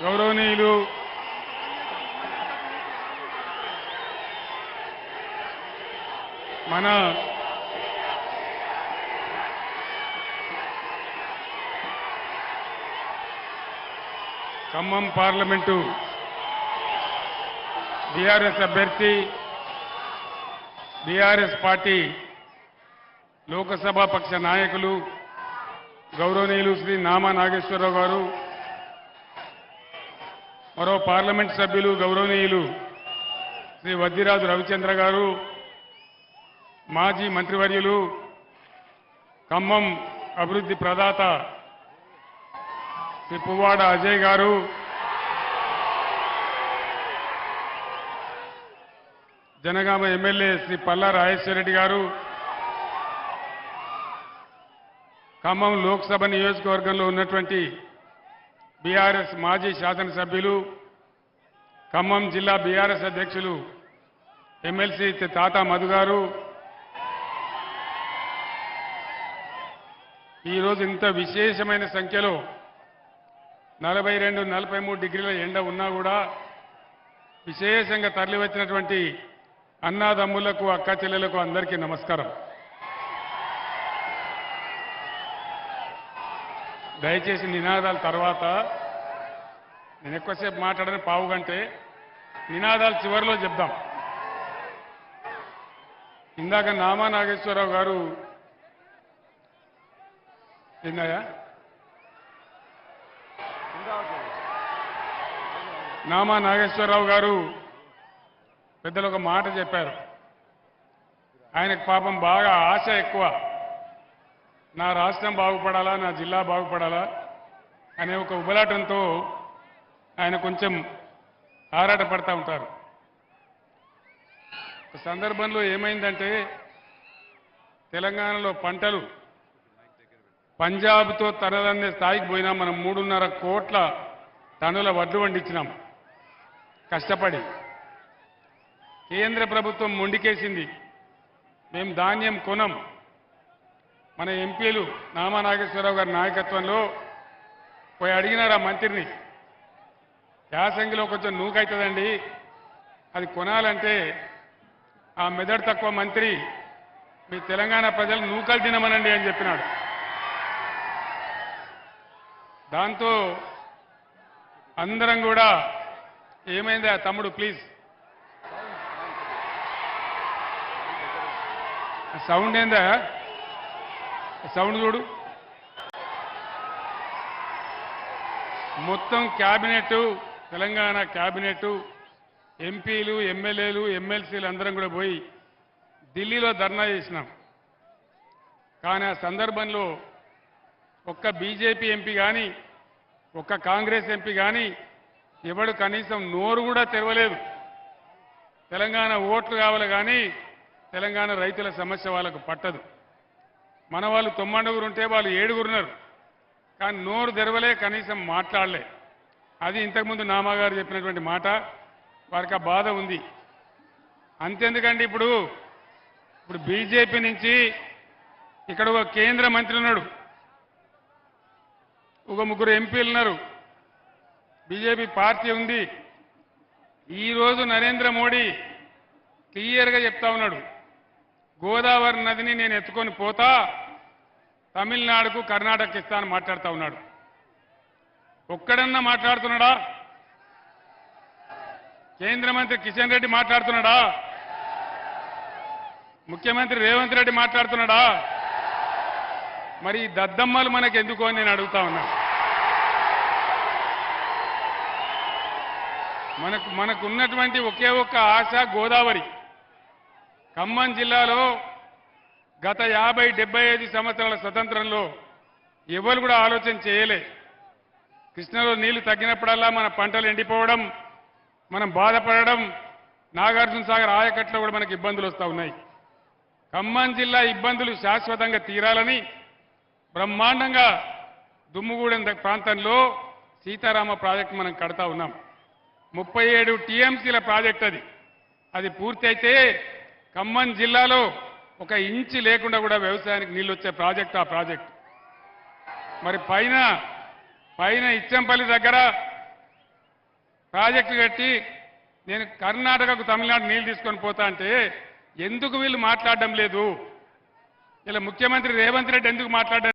గౌరవనీయులు మన Khammam parliament BRS అభ్యర్థి బీఆర్ఎస్ పార్టీ లోకసభ పక్ష నాయకులు గౌరవనీయులు శ్రీ నామా నాగేశ్వరరావు గారు మరో పార్లమెంట్ సభ్యులు గౌరవనీయులు శ్రీ వద్దిరాజు రవిచంద్ర గారు మాజీ మంత్రివర్యులు ఖమ్మం అభివృద్ధి ప్రదాత శ్రీ పువ్వాడ అజయ్ గారు జనగామ ఎమ్మెల్యే శ్రీ పల్లా రాజేశ్వరరెడ్డి గారు ఖమ్మం లోక్సభ నియోజకవర్గంలో ఉన్నటువంటి బీఆర్ఎస్ మాజీ శాసనసభ్యులు ఖమ్మం జిల్లా బీఆర్ఎస్ అధ్యక్షులు ఎమ్మెల్సీ తాత మధు గారు. ఈరోజు ఇంత విశేషమైన సంఖ్యలో నలభై రెండు నలభై మూడు డిగ్రీల ఎండ ఉన్నా కూడా విశేషంగా తరలివచ్చినటువంటి అన్నాదమ్ములకు అక్క చెల్లెలకు అందరికీ నమస్కారం. దయచేసి నినాదాల తర్వాత నేను ఎక్కువసేపు మాట్లాడని పావు గంటే నినాదాలు చివరిలో చెప్దాం. ఇందాక నామా నాగేశ్వరరావు గారు ఏందయ్యా నామా నాగేశ్వరరావు గారు పెద్దలు ఒక మాట చెప్పారు. ఆయనకు పాపం బాగా ఆశ ఎక్కువ. నా రాష్ట్రం బాగుపడాలా నా జిల్లా బాగుపడాలా అనే ఒక ఉబలాటంతో ఆయన కొంచెం ఆరాటపడతా ఉంటారు. సందర్భంలో ఏమైందంటే తెలంగాణలో పంటలు పంజాబ్తో తనదన్నే స్థాయికి పోయినా మనం మూడున్నర కోట్ల టన్నుల వడ్లు వండించినాం కష్టపడి. కేంద్ర ప్రభుత్వం మొండికేసింది. మేము ధాన్యం కొనం. మన ఎంపీలు నామా నాగేశ్వరరావు గారి నాయకత్వంలో పోయి అడిగినారు ఆ మంత్రిని? యాసంగిలో కొంచెం నూకైతుందండి. అది కొనాలంటే ఆ మెదడు తక్కువ మంత్రి మీ తెలంగాణ ప్రజలు నూకలు తినమనండి అని చెప్పినాడు. దాంతో అందరం కూడా ఏమైందా తమ్ముడు ప్లీజ్? సౌండ్ ఏందా? సౌండ్ చూడు. మొత్తం క్యాబినెట్ తెలంగాణ క్యాబినెట్ ఎంపీలు ఎమ్మెల్యేలు ఎమ్మెల్సీలు అందరం కూడా పోయి ఢిల్లీలో ధర్నా చేసినాం. కానీ ఆ సందర్భంలో ఒక్క బీజేపీ ఎంపీ కానీ ఒక్క కాంగ్రెస్ ఎంపీ కానీ ఎవడు కనీసం నోరు కూడా తెరవలేదు. తెలంగాణ ఓట్లు కావాలి కానీ తెలంగాణ రైతుల సమస్య వాళ్ళకు పట్టదు. మన వాళ్ళు తొమ్మండుగురు ఉంటే వాళ్ళు ఏడుగురున్నారు. కానీ నోరు తెరవలే కనీసం మాట్లాడలే. అది ఇంతకుముందు నామాగారు చెప్పినటువంటి మాట. వారికి ఆ బాధ ఉంది. అంతెందుకండి ఇప్పుడు? ఇప్పుడు బీజేపీ నుంచి ఇక్కడ ఒక కేంద్ర మంత్రి ఉన్నాడు. ఒక ముగ్గురు ఎంపీలు ఉన్నారు. బీజేపీ పార్టీ ఉంది. ఈరోజు నరేంద్ర మోడీ క్లియర్గా చెప్తా ఉన్నాడు. గోదావరి నదిని నేను ఎత్తుకొని పోతా తమిళనాడుకు కర్ణాటక ఇస్తాను మాట్లాడుతూ ఉన్నాడు. ఒక్కడన్నా మాట్లాడుతున్నాడా? కేంద్ర మంత్రి కిషన్ రెడ్డి మాట్లాడుతున్నాడా? ముఖ్యమంత్రి రేవంత్ రెడ్డి మాట్లాడుతున్నాడా? మరి ఈ దద్దమ్మలు మనకు ఎందుకు అని నేను అడుగుతా ఉన్నా. మనకు మనకు ఉన్నటువంటి ఒకే ఒక్క ఆశ గోదావరి. ఖమ్మం జిల్లాలో గత యాభై డెబ్బై ఐదు సంవత్సరాల స్వతంత్రంలో ఎవరు కూడా ఆలోచన చేయలే. కృష్ణలో నీళ్ళు తగ్గినప్పుడల్లా మన పంటలు ఎండిపోవడం మనం బాధపడడం నాగార్జున సాగర్ ఆయకట్లో కూడా మనకి ఇబ్బందులు వస్తూ ఉన్నాయి. ఖమ్మం జిల్లా ఇబ్బందులు శాశ్వతంగా తీరాలని బ్రహ్మాండంగా దుమ్ముగూడెం ప్రాంతంలో సీతారామ ప్రాజెక్టు మనం కడతా ఉన్నాం. ముప్పై ఏడు టీఎంసీల ప్రాజెక్ట్ అది. అది పూర్తి అయితే ఖమ్మం జిల్లాలో ఒక ఇంచి లేకుండా కూడా వ్యవసాయానికి నీళ్ళు వచ్చే ప్రాజెక్ట్ ఆ ప్రాజెక్ట్. మరి పైన పైన ఇచ్చంపల్లి దగ్గర ప్రాజెక్టు కట్టి నేను కర్ణాటకకు తమిళనాడు నీళ్ళు తీసుకొని పోతా అంటే ఎందుకు వీళ్ళు మాట్లాడడం లేదు? ఇలా ముఖ్యమంత్రి రేవంత్ రెడ్డి ఎందుకు మాట్లాడారు